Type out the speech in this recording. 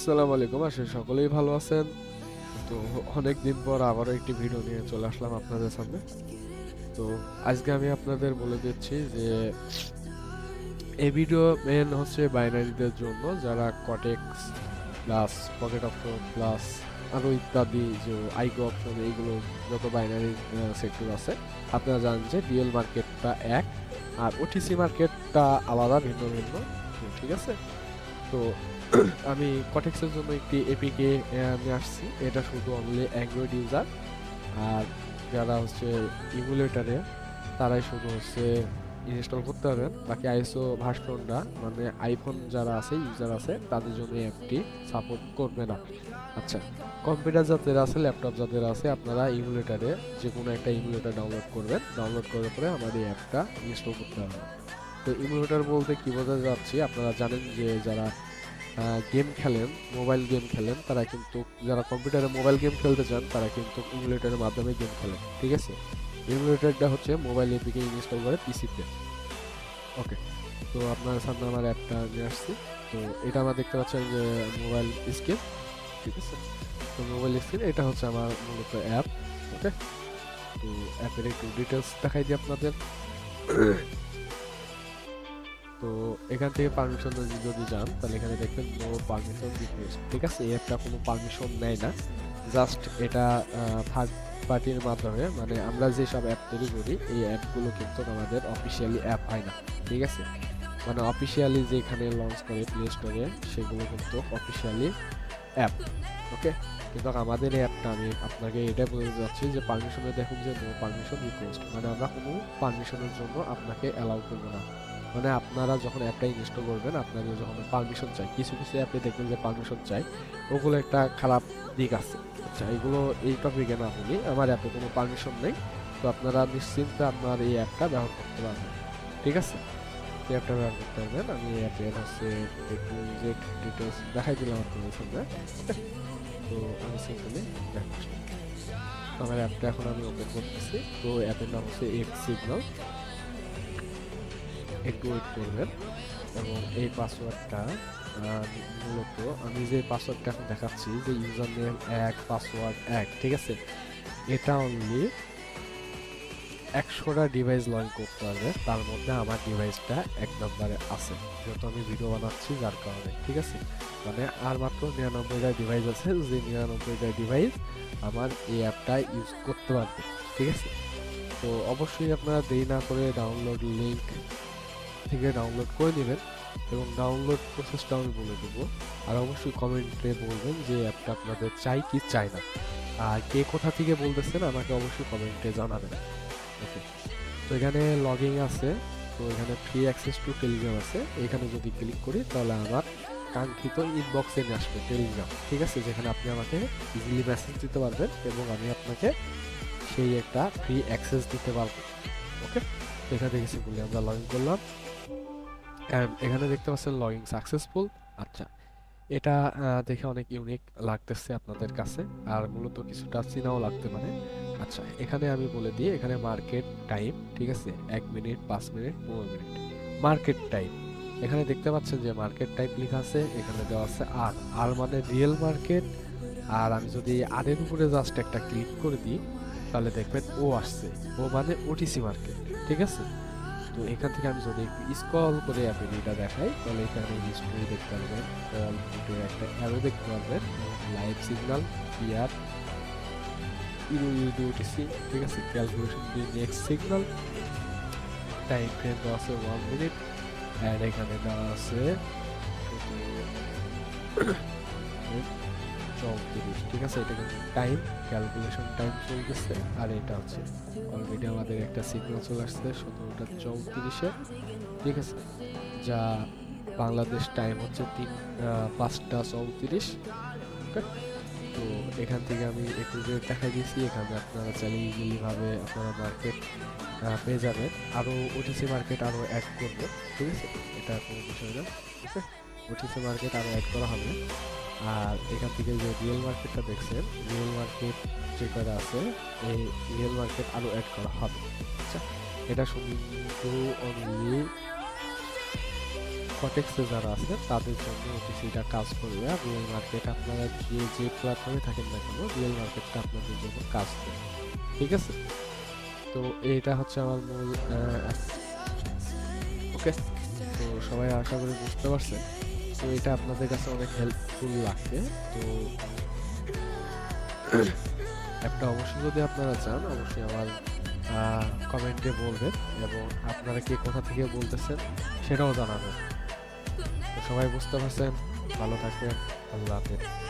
আসসালামু আলাইকুম করি সকলেই ভালো আছেন। তো অনেক দিন পর আবারও একটি ভিডিও নিয়ে চলে আসলাম আপনাদের সামনে। তো আজকে আমি আপনাদের বলে দিচ্ছি যে, এই ভিডিও মেন হচ্ছে বাইনারিদের জন্য, যারা Quotex plus pocket option plus আরও ইত্যাদি যে আইকো অপশন এইগুলো যত বাইনারি সেক্টর আছে, আপনারা জানেন যে ডিএল মার্কেটটা এক, আর ওটিসি মার্কেটটা আলাদা, ভিন্ন ভিন্ন। ঠিক আছে? তো আমি কটেক্সের জন্য একটি এপিকে নিয়ে আসছি। এটা শুধু অনলি অ্যান্ড্রয়েড ইউজার আর যারা হচ্ছে ইমুলেটারে তারাই শুধু হচ্ছে ইনস্টল করতে পারবেন বাকি আইএসও ভার্সনটা মানে আইফোন যারা আছে ইউজার আছে, তাদের জন্য অ্যাপটি সাপোর্ট করবে না। আচ্ছা কম্পিউটার যাদের আছে ল্যাপটপ যাদের আছে, আপনারা ইমুলেটারে যে কোনো একটা ইমুলেটার ডাউনলোড করবেন। ডাউনলোড করার পরে আমাদের এই অ্যাপটা ইনস্টল করতে হবে। তো ইমুলেটার বলতে কি বোঝাতে যাচ্ছি, আপনারা জানেন যে যারা গেম খেলেন, মোবাইল গেম খেলেন, তারা কিন্তু, যারা কম্পিউটারে মোবাইল গেম খেলতে চান, তারা কিন্তু ইমুলেটারের মাধ্যমে গেম খেলেন, ঠিক আছে? ইমুলেটারটা হচ্ছে মোবাইল এপিকে ইনস্টল করে পিসিতে। ওকে, তো আপনার সামনে আমার অ্যাপটা নিয়ে আসছি। তো এটা আমরা দেখতে পাচ্ছেন যে মোবাইল স্ক্রিন, ঠিক আছে? তো মোবাইল স্ক্রিন, এটা হচ্ছে আমার মূলত অ্যাপ, ওকে? তো অ্যাপের একটু ডিটেলস দেখাই দিই আপনাদের। তো এখান থেকে পারমিশন যদি যান, তাহলে এখানে দেখবেন নো পারমিশন রিকোয়েস্ট ঠিক আছে? এই অ্যাপটা কোনো পারমিশন নেয় না। জাস্ট এটা থার্ড পার্টির মাধ্যমে মানে আমরা যে সব অ্যাপ তৈরি করি, এই অ্যাপগুলো কিন্তু আমাদের অফিসিয়ালি অ্যাপ হয় না, ঠিক আছে? মানে অফিসিয়ালি যেখানে লঞ্চ করে প্লে স্টোরে সেগুলো কিন্তু অফিসিয়ালি অ্যাপ ওকে কিন্তু আমাদের এই অ্যাপটা আমি আপনাকে এটা বলতে যাচ্ছি যে পারমিশনে দেখুন যে নো পারমিশন রিকোয়েস্ট মানে আমরা কোনো পারমিশনের জন্য আপনাকে অ্যালাউ করব না। মানে আপনারা যখন অ্যাপটা ইনস্টল করবেন, আপনাদের যখন পারমিশন চাই, কিছু কিছু অ্যাপে দেখবেন যে পারমিশন চাই, ওগুলো একটা খারাপ দিক আছে। আচ্ছা এগুলো এই টপিকে না বলি, আমার অ্যাপে কোনো পারমিশন নেই, তো আপনারা নিশ্চিন্তে আপনার এই অ্যাপটা ব্যবহার করতে পারবেন। ঠিক আছে? এই অ্যাপটা ব্যবহার করতে পারবেন। আমি এই অ্যাপের হচ্ছে একটু যে ডিটেলস দেখাই দিলাম আপনাদের সামনে। তো আমি সিম্পলি দেখাচ্ছি। আমার অ্যাপটা এখন আমি ওপেন করতেছি। তো অ্যাপের নাম হচ্ছে এক্স সিগনাল একটু ওয়েট করবেন। এবং এই পাসওয়ার্ডটা মূলত আমি যে পাসওয়ার্ডটা এখন দেখাচ্ছি, যে ইউজার নেম এক পাসওয়ার্ড এক, ঠিক আছে? এটা অনলি একশোটা ডিভাইস লগ করতে হবে। তার মধ্যে আমার ডিভাইসটা এক নম্বরে আছে। যেহেতু আমি ভিডিও বানাচ্ছি, যার কারণে, ঠিক আছে? মানে আর মাত্র নিরানব্বইটা ডিভাইস আছে। যে নিরানব্বইটা ডিভাইস আমার এই অ্যাপটা ইউজ করতে পারবে, ঠিক আছে? তো অবশ্যই আপনারা দেরি না করে ডাউনলোড লিঙ্ক থেকে ডাউনলোড করে নেবেন এবং ডাউনলোড প্রসেসটা আমি বলে দেবো। আর অবশ্যই কমেন্টে বলবেন যে অ্যাপটা আপনাদের চাই কি চাই না। আর কে কোথা থেকে বলতেছেন আমাকে অবশ্যই কমেন্টে জানাবেন। ওকে তো এখানে লগিং আছে। তো এখানে ফ্রি অ্যাক্সেস টু টেলিগ্রাম আছে। এখানে যদি ক্লিক করি তাহলে আমার কাঙ্ক্ষিত ইনবক্সে নিয়ে আসবে টেলিগ্রাম ঠিক আছে? যেখানে আপনি আমাকে ইজিলি মেসেজ দিতে পারবেন এবং আমি আপনাকে সেই একটা ফ্রি অ্যাক্সেস দিতে পারব। ওকে এখানে দেখেছি বলি আমরা লগ ইন করলাম এখানে দেখতে পাচ্ছেন লগিং সাকসেসফুল আচ্ছা এটা দেখে অনেক ইউনিক লাগতেছে আপনাদের কাছে। আর মূলত কিছুটা চিনাও লাগতে পারে। আচ্ছা এখানে আমি বলে দিই, এখানে মার্কেট টাইম ঠিক আছে? এক মিনিট পাঁচ মিনিট পনেরো মিনিট মার্কেট টাইম এখানে দেখতে পাচ্ছেন যে মার্কেট টাইপ লেখা আছে, এখানে দেওয়া আছে আর আর মানে রিয়েল মার্কেট আর আমি যদি আরের উপরে জাস্ট একটা ক্লিক করে দিই, তাহলে দেখবেন ও আসছে। ও মানে ওটিসি মার্কেট ঠিক আছে? তো এখান থেকে আমি যদি একটু স্ক্রল করে এটা দেখাই, তাহলে এখানে হিস্ট্রি দেখতে পারবেন। একটা অ্যারো দেখতে পারবেন। Live signal pair euro UD OTC ঠিক আছে? ক্যালকুলেশন দিয়ে নেক্সট সিগনাল টাইম ফ্রেম দেওয়া আছে ওয়ান মিনিট অ্যান্ড এখানে দেওয়া আছে চৌত্রিশ ঠিক আছে? এটা কিন্তু টাইম ক্যালকুলেশন টাইম চলতেছে আর এটা হচ্ছে অলরেডি আমাদের একটা সিগন্যাল চলে আসছে, সতেরোটা চৌত্রিশে, ঠিক আছে? যা বাংলাদেশ টাইম হচ্ছে তিন পাঁচটা চৌত্রিশ ওকে তো এখান থেকে আমি একটু রেট দেখা দিয়েছি, এখানে আপনারা চাইলে ইজিলি ভাবে আপনারা মার্কেট পেয়ে যাবেন। আরও ওটিসি মার্কেট আরও অ্যাড করবে, ঠিক আছে? এটা কোনো বিষয় না ওকে ওটিসি মার্কেট আরও অ্যাড করা হবে। আর এখান থেকে যে রিয়েল মার্কেটটা দেখছেন রিয়েল মার্কেট যে করা আছে এই রিয়েল মার্কেট আরও অ্যাড করা হবে। আচ্ছা এটা শুধু অনলি কটেক্সে যারা আছে তাদের জন্য এটা কাজ করবে আর রিয়েল মার্কেট আপনারা যে যে প্ল্যাটফর্মে থাকেন না কেন রিয়েল মার্কেটটা আপনাদের জন্য কাজ করবে ঠিক আছে? তো এটা হচ্ছে আমার মূল ওকে তো সবাই আশা করি বুঝতে পারছে তো এটা আপনাদের কাছে অনেক হেল্পফুল লাগবে তো একটা অবশ্যই যদি আপনারা চান, অবশ্যই আমার কমেন্টে বলবেন এবং আপনারা কে কোথা থেকে বলতেছেন সেটাও জানাবেন। সবাই বুঝতে পারছেন। ভালো থাকবেন। আল্লাহ হাফেজ।